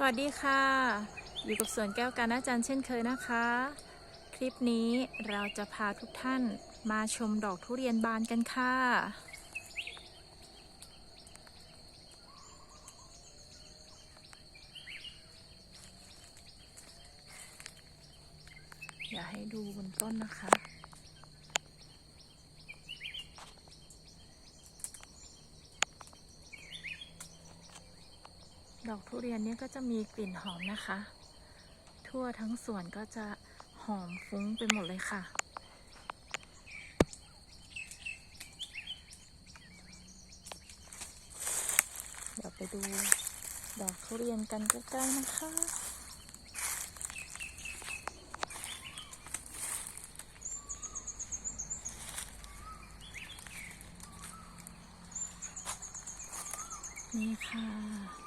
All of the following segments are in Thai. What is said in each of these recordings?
สวัสดีค่ะ อยู่กับสวนแก้วการอาจารย์เช่นเคยนะคะ คลิปนี้เราจะพาทุกท่านมาชมดอกทุเรียนบานกันค่ะ อย่าให้ดูบนต้นนะคะ ดอกทุเรียนเนี้ก็จะมีกลิ่นหอมนะคะ ทั่วทั้งสวนก็จะหอมฟุ้งไปหมดเลยค่ะ เดี๋ยวไปดูดอกทุเรียนกันใกล้ๆนะคะนี่ค่ะ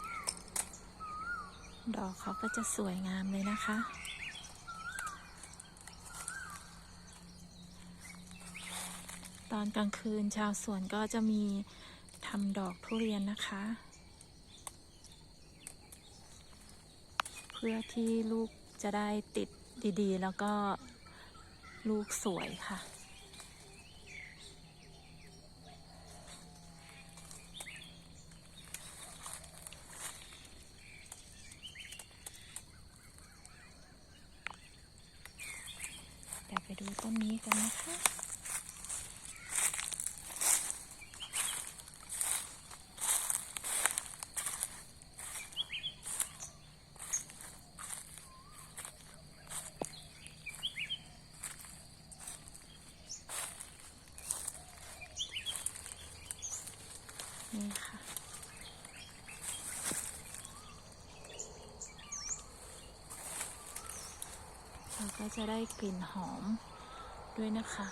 ดอกเขาก็จะสวยงามเลยนะคะ ตอนกลางคืนชาวสวนก็จะมีทำดอกทุเรียนนะคะ เพื่อที่ลูกจะได้ติดดีๆ แล้วก็ลูกสวยค่ะ เดี๋ยวไปดู ต้นนี้กันนะคะนี่ค่ะเราก็จะได้กลิ่นหอม ด้วยนะคะ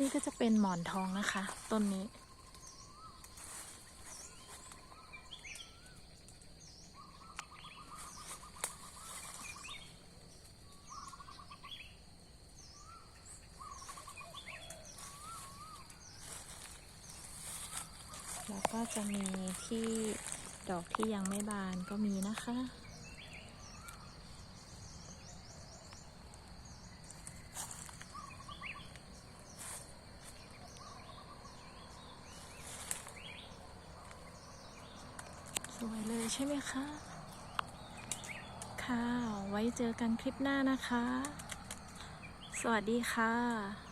นี่ก็จะเป็นหมอนทองนะคะ ต้นนี้ แล้วก็จะมีที่ดอกที่ยังไม่บานก็มีนะคะ สวยเลยใช่ไหมคะ ค่ะ ไว้เจอกันคลิปหน้านะคะ สวัสดีค่ะ